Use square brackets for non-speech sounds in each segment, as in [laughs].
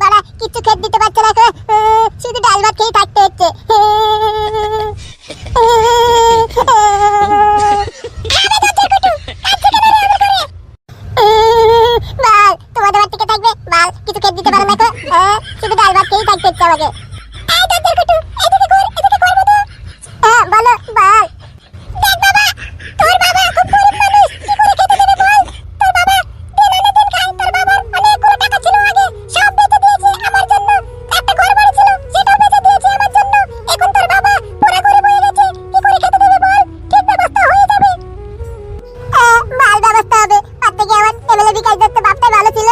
বাড়া কিছু খেত দিতে পারছে না ব্যবস্থা হবে। তার থেকে আমার MLA বিকাশ দত্ত বাপটাই ভালো ছিল।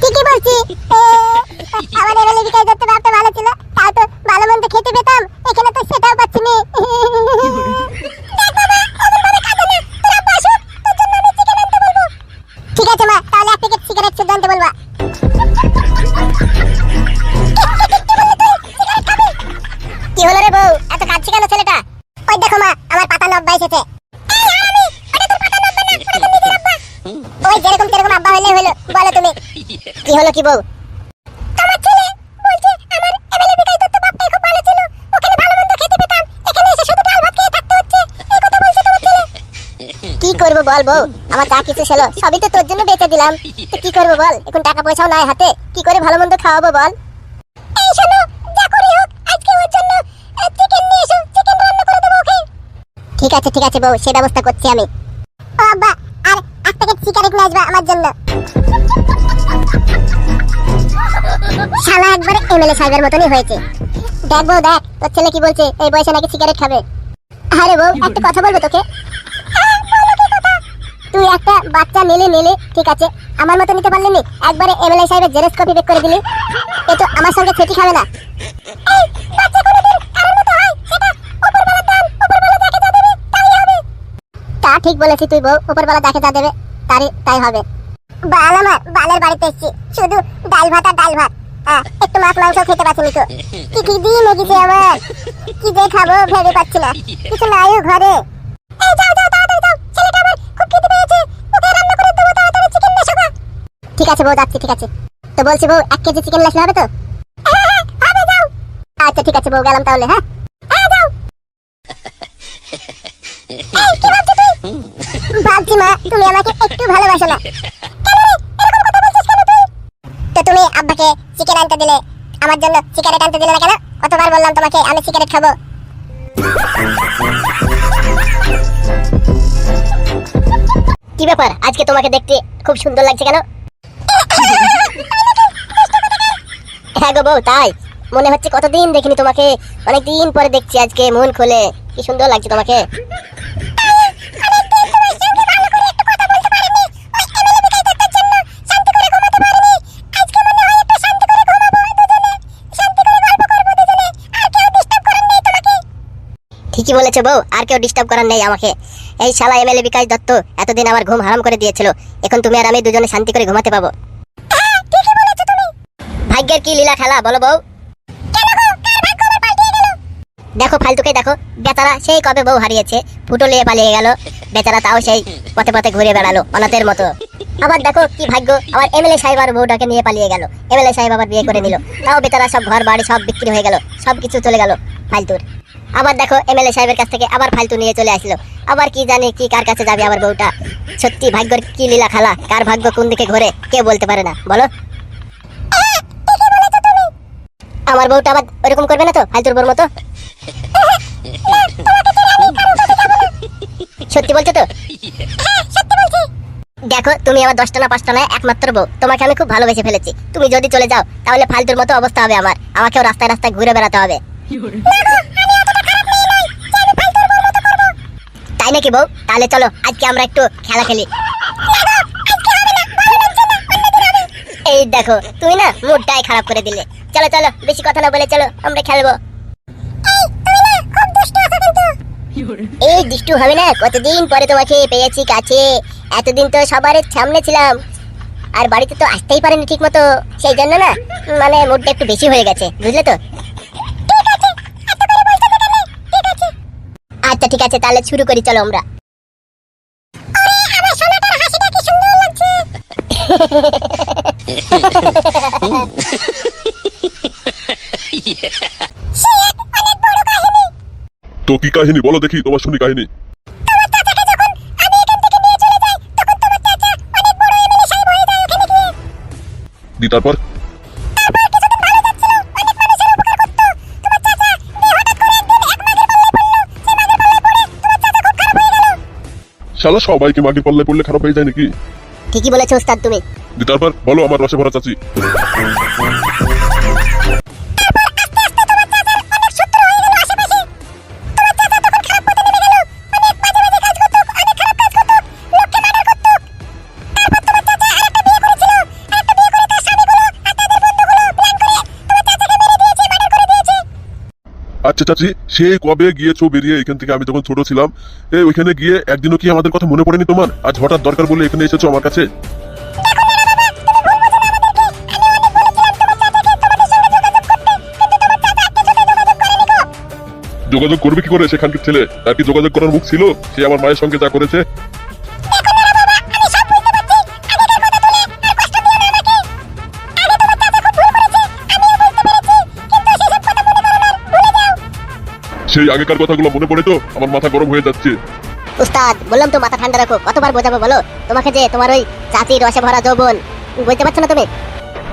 ঠিকই বলছি। আমার MLA বিকাশ দত্ত বাপটা ভালো ছিল। তাও তো ভালো মন্দ খেতে পেতাম। এখানে তো সেটাও পাচ্ছি নি। ঠিক আছে মা, তাহলে এক প্যাকেট সিগারেট শুদ্ধ বলবা। হলো কি ছেলে বলছে আমার এমএলএ বিকাশ দত্ত বাপটাই খুব ভালো ছিল। ওখানে ভালো মন্দ খেতে পেতাম। এখানে এসে শুধু ডাল ভাত খেয়ে থাকতে হচ্ছে। এই কথা বলছে তোমার ছেলে। কি করব বল বউ? আমার যা কিছু ছিল সবই তো তোর জন্য বেঁচে দিলাম। তো কি করব বল? এখন টাকা পয়সাও নাই হাতে। কি করে ভালো মন্দ খাওয়াবো বল? এই শোনো যা করি হোক আজকে ওর জন্য চিকেন নিয়ে এসো। চিকেন রান্না করে দেবো ওকে ঠিক আছে ঠিক আছে বউ সে ব্যবস্থা করছি আমি। ও আব্বা আর এক প্যাকেট সিগারেট নিয়ে আসবা আমার জন্য। শালা একবার এমএলএ সাহেবের মতনই হয়েছে। দেখ বউ দেখ তোর ছেলে কি বলছে? এই বয়সে নাকি সিগারেট খাবে। আরে বউ একটা কথা বলব তোকে? তুই একটা বাচ্চা নিলে নিলে ঠিক আছে? আমার মতো নিতে পারলি নি? একবারে এমএলএ সাহেবের জেরক্স কপি বেক করে দিলি। এ তো আমার সঙ্গে ফেটি খাবে না। সেটা। তা ঠিক বলেছি তুই বউ উপরবেলা দেখে যা দেবে তারই তাই হবে। বাল আমার বালের বাড়িতে এসছি। শুধু ডাল ভাত আর ডাল ভাত। একটু মাছ, মাংস খেতে পাচ্ছি তো কি দিয়ে মেগেছে আমার কি দিয়ে খাব ভেবে পাচ্ছি না। কিছু নাইও ঘরে। এই যাও যাও, তাড়াতাড়ি যাও। ছেলেটা আমার খুব খিদে পেয়েছে। ওকে রান্না নিয়ে ঠিক আছে বউ, যাচ্ছি, ঠিক আছে। তো বলছি বউ, এক কেজি চিকেন লেসলে হবে তো? হবে, যাও। আচ্ছা ঠিক আছে বউ, গেলাম তাহলে হ্যাঁ? ভাবছ মা, তুমি আমাকে একটু ভালোবাসো না। কেন রে, এরকম তো তুমি আব্বাকে চিকেন আনতে দিলে, আমার জন্য সিগারেট আনতে দিলে না কেন? কতবার বললাম তোমাকে, আমি সিগারেট খাব। কি ব্যাপার? আজকে তোমাকে দেখতে খুব সুন্দর লাগছে কেন? হ্যাঁ গো বউ, তাই। মনে হচ্ছে কতদিন দেখিনি তোমাকে অনেক দিন পরে দেখছি আজকে, মন খুলে। কি সুন্দর লাগছে তোমাকে। ঠিকই বলেছ বউ আর কেউ ডিস্টার্ব করার নেই আমাকে। এই শালা এমএলএ বিকাশ দত্ত এতদিন আমার ঘুম হারাম করে দিয়েছিল এখন তুমি আর আমি দুজনে শান্তি করে ঘুমাতে পাবো। ভাগ্যের কি লীলা খেলা বলো বউ। দেখো ফালতুকে দেখো বেচারা সেই কবে বউ হারিয়েছে ফুটো নিয়ে পালিয়ে গেল বেচারা তাও সেই পথে পথে ঘুরে বেড়ালো অনাথের মতো। আবার দেখো কি ভাগ্য আবার এমএলএ সাহেব আর বউটাকে নিয়ে পালিয়ে গেল এমএলএ সাহেব আবার বিয়ে করে নিল। তাও বেচারা সব ঘর বাড়ি সব বিক্রি হয়ে গেল সব কিছু চলে গেল ফালতুর। আবার দেখো এমএলএ সাহেবের কাছ থেকে আবার ফালতু নিয়ে চলে আসলো। আবার কি জানি কি কার কাছে যাবে আবার বউটা? সত্যি ভাগ্যর কি লীলা খালা? কার ভাগ্য কোন দিকে ঘোরে, কেউ বলতে পারে না। বলো। আমার বউটা আবার ওরকম করবে না তো, ফালতুর বউর মতো? সত্যি বলছো তো? দেখো, তুমি আমার দশটা না পাঁচটা না একমাত্র বউ। তোমাকে আমি খুব ভালোবেসে ফেলেছি। তুমি যদি চলে যাও, তাহলে ফালতুর মতো অবস্থা হবে আমার। আমাকেও রাস্তায় রাস্তায় ঘুরে বেড়াতে হবে। তাই নাকি বউ? তাহলে চলো, আজকে আমরা একটু খেলা খেলি। এই দেখো, তুমি না মুডটাই খারাপ করে দিলে। চলো চলো, বেশি কথা না বলে চলো, আমরা খেলব। এই দুষ্টু হবে না, কতদিন পরে তোমাকে পেয়েছি কাছে। এতদিন তো সবার সামনে ছিলাম। আর বাড়িতে তো আসতেই পারেনি ঠিক মতো সেই জন্য না মানে মুডটা একটু বেশি হয়ে গেছে, বুঝলে তো? আচ্ছা ঠিক আছে তাহলে শুরু করি চলো আমরা। তো কি কাহিনী? বলো দেখি তোমার শুনি কাহিনী। দি তারপর? শালা সবাইকে মাগির পাল্লায় পড়লে খারাপ হয়ে যায় নাকি? ঠিকই বলেছ ওস্তাদ তুমি। তারপর বলো আমার রসে ভরা চাচি। আচ্ছা চাচি সে কবে গিয়েছো বেরিয়ে এখান থেকে আমি যখন ছোট ছিলাম। এ ওইখানে গিয়ে একদিনও কি আমাদের কথা মনে পড়েনি তোমার? আজ হঠাৎ দরকার বলে এখানে এসেছ আমার কাছে। যোগাযোগ করবে কি করে সেখানকার ছেলে? তার কি যোগাযোগ করার মুখ ছিল? সে আমার মায়ের সঙ্গে যা করেছে? সেই আগেকার কথাগুলো মনে পড়ে তো? আমার মাথা গরম হয়ে যাচ্ছে। উস্তাদ বললাম তো মাথা ঠান্ডা রাখো কতবার বোঝাবো বলো? তোমাকে যে তোমার ওই চাচির রসে ভরা যৌবন বুঝতে পারছ না তুমি?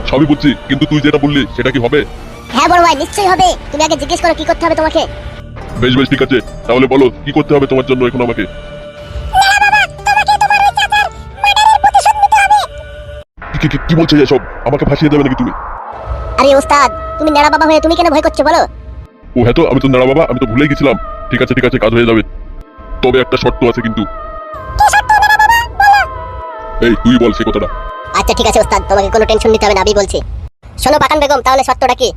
সবই বুঝছি কিন্তু তুই যেটা বললি সেটা কি হবে? হ্যাঁ বড় ভাই নিশ্চয়ই হবে। তুমি আগে জিজ্ঞেস করো কি করতে হবে তোমাকে? বেশ বেশ ঠিক আছে। তাহলে বলো কি করতে হবে তোমার জন্য এখন আমাকে? কি- বলছো এসব? আমাকে ফাঁসিয়ে দেবে নাকি তুমি? আরে ওস্তাদ তুমি নেড়া বাবা হয়ে তুমি কেন ভয় করছ বলো? ও হ্যাঁ তো আমি তো নাড়া বাবা আমি তো ভুলেই গেছিলাম। ঠিক আছে ঠিক আছে কাজ হয়ে যাবে। তবে একটা শর্ত আছে কিন্তু। এই তুই বল সে কথাটা। আচ্ছা ঠিক আছে ওস্তাদ তোমাকে কোনো টেনশন নিতে হবে না আমি বলছি। শোনো পাকান বেগম তাহলে শর্তটা কি?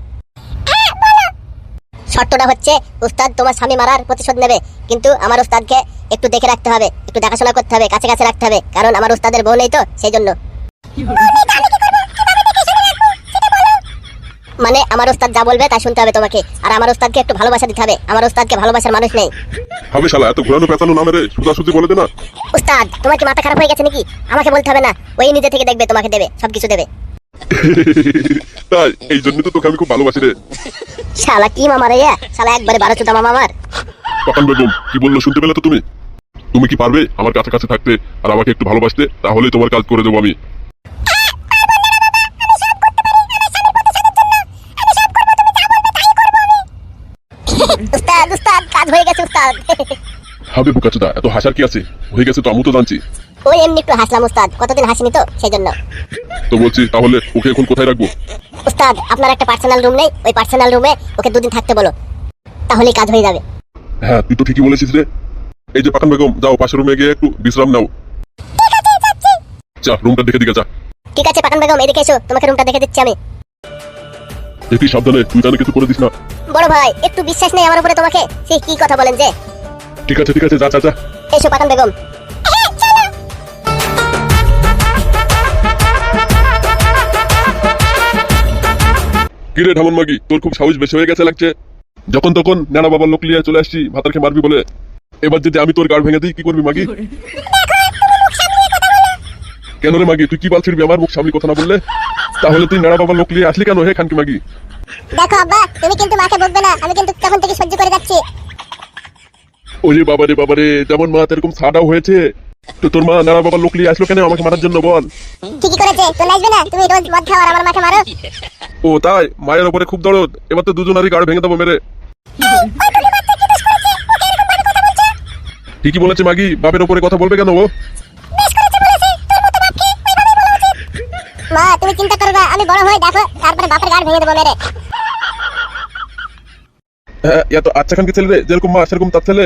শর্তটা হচ্ছে উস্তাদ তোমার স্বামী মারার প্রতিশোধ নেবে। কিন্তু আমার উস্তাদকে একটু দেখে রাখতে হবে একটু দেখাশোনা করতে হবে কাছে কাছে রাখতে হবে কারণ আমার উস্তাদের বউ নেই তো সেই জন্য। মানে আমার উস্তাদ যা বলবে তা শুনতে হবে তোমাকে। আর আমার উস্তাদকে একটু ভালোবাসা দিতে হবে। আমার উস্তাদকে ভালোবাসার মানুষ নেই। হবে শালা এত ঘোরানো পেঁচানো না মেরে সুজাসুজি বলে দে না। উস্তাদ তোমার কি মাথা খারাপ হয়ে গেছে নাকি? আমাকে বলতে হবে না। ওই নিজে থেকে দেখবে তোমাকে দেবে সবকিছু দেবে। [laughs] তাই এই জন্য তো তোকে আমি খুব ভালোবাসি রে। শালা কি মামা রে শালা একবারে বারো চোদা মামা আমার। পাকান বেগম কি বলল শুনতে পেলে তো তুমি? তুমি কি পারবে আমার কাছে কাছে থাকতে আর আমাকে একটু ভালোবাসতে? তাহলেই তোমার কাজ করে দেবো আমি। উস্তাদ উস্তাদ কাজ হয়ে গেছে উস্তাদ। হবে বুকাচুদা এত হাসার কি আছে? হয়ে গেছে তো আমি তো জানছি। ওই এমনি একটু হাসলাম উস্তাদ। কতদিন হাসিনি তো? সেই জন্য তো বলছি তাহলে ওকে এখন কোথায় রাখব? উস্তাদ আপনার একটা পার্সোনাল রুম নেই? ওই পার্সোনাল রুমে ওকে দুদিন থাকতে বলো। তাহলেই কাজ হয়ে যাবে। হ্যাঁ তুই তো ঠিকই বলেছিস রে। এই যে পাকান বেগম যাও পাশের রুমে গিয়ে একটু বিশ্রাম নাও। যা রুমটা দেখে দিকে যা। ঠিক আছে পাকান বেগম এদিকে এসো। তোমাকে রুমটা দেখে দিচ্ছি আমি। একটু সাবধানে তুই জানে কিছু করে দিস না। বড় ভাই একটু বিশ্বাস নেই আমার উপরে তোমাকে? সে কি কথা বলেন যে? ঠিক আছে ঠিক আছে যা যা যা। এসো পাকান বেগম। কিরে ঢামন মাগি তোর খুব সাহস বেশি হয়ে গেছে লাগছে। যখন তখন নানা বাবার লোক লিয়ে চলে আসছি ভাতার খেয়ে মারবি বলে। এবার যদি আমি তোর গাড় ভেঙে দিই কি করবি মাগি? কেন রে মাগি? তুই কি বাল ছিড়বি? আমার মুখ সামনে কথা না বললে? তাহলে তুই নানা বাবার লোক লিয়ে আসলি কেন হে খানকি মাগি? দেখো আব্বা তুমি কিন্তু মাকে বকবে না। আমি কিন্তু তখন থেকে সহ্য করে যাচ্ছি। ওরে বাবারে বাবারে যেমন মা এরকম সাদাও হয়েছে। তো তোর মা নানা বাবার লোক লিয়ে আসলো কেন? আমাকে মারার জন্য বল। ঠিকই করেছে। তো আসবে না? তুমি রোজ মদ খাও আর আমার মাকে মারো। ও তাই? মায়ের ওপরে খুব দরদ। এবার তো দুজনারই গাড় ভেঙে দেবো মেরে। ঠিকই বলেছে মাগি। বাপের উপরে কথা বলবে কেন ও? মা, তুমি চিন্তা করো না, আমি বড় হয়ে দেখো, তারপরে বাপের গাড় ভেঙে দেবো মেরে। হ্যাঁ এত আচ্ছা খানকে ছেলে রে, যেরকম মা, সেরকম তার ছেলে।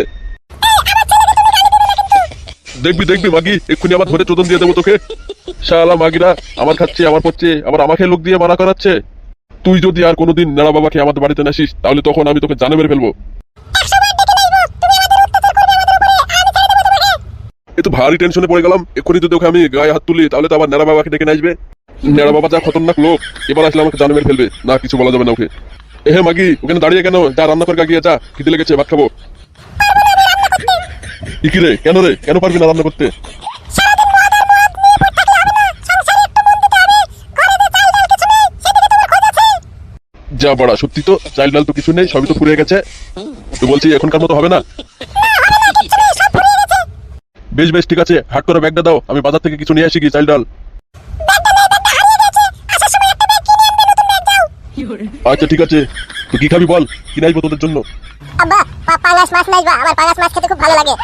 দেখবি দেখবি, মাগি, এক্ষুনি আবার ধরে চোদন দিয়ে দেবো তোকে। শালা মাগিরা, আমার খাচ্ছে, আমার পড়ছে, আবার আমাকে লোক দিয়ে মারা করাচ্ছে। তুই যদি আর কোনোদিন নানা বাবাকে আমাদের বাড়িতে নাসিস, তাহলে তখন আমি তোকে জানে মেরে ফেলব। একটু ভারী টেনশনে পড়ে গেলাম। এক্ষুনি যদি ওকে আমি গায়ে হাত তুলি, তাহলে তো আবার ন্যাড়া বাবাকে ডেকে আসবে। ন্যাড়া বাবা যা খতরনাক লোক, এবার আসলে আমাকে জানে মেরে ফেলবে। না, কিছু বলা যাবে না ওকে। এ হ্যাঁ মাগি, ওখানে দাঁড়িয়ে কেন? যা রান্না করে গিয়ে যা, খিদে লেগেছে, ভাত খাব। ইকি রে, কেন রে? কেন পারবি না রান্না করতে? যা বড়া, সত্যি তো চাল ডাল তো কিছু নেই, সবই তো পুড়ে গেছে। তো বলছি, এখনকার মতো হবে না? বেশ বেশ ঠিক আছে। হাট করে ব্যাগটা দাও। আমি বাজার থেকে কিছু নিয়ে আসি কি চাল ডাল? আচ্ছা ঠিক আছে। তো কি খাবি বল? কিনে আসব তোদের জন্য। আব্বা পা- মাছ নাইবা আমার মাছ খেতে খুব ভালো লাগে।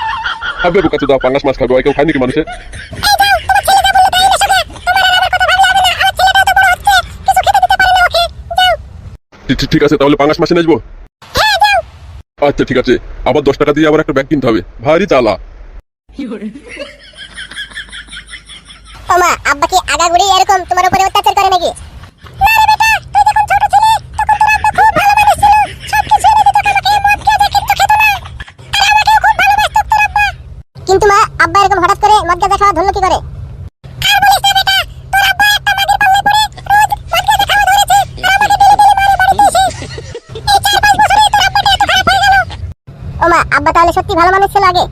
খাবে বুকাতে দাও পাঙ্গাস মাছ খাবে। ওই কেউ খায় নাকি মানুষে? ঠিক- আছে তাহলে পাঙ্গাস মাছ নিয়ে আসব। আচ্ছা ঠিক আছে। আবার দশ টাকা দিয়ে আবার একটা ব্যাগ কিনতে হবে। ভারী চালা। ওমা আব্বা কি আগাগুড়ি এরকম তোমার উপরে অত্যাচার করে নাকি? কিন্তু মা, আব্বা এরকম হঠাৎ করে মদ কি করে? ওমা, আব্বা তাহলে সত্যি ভালো মানুষ ছিল আগে।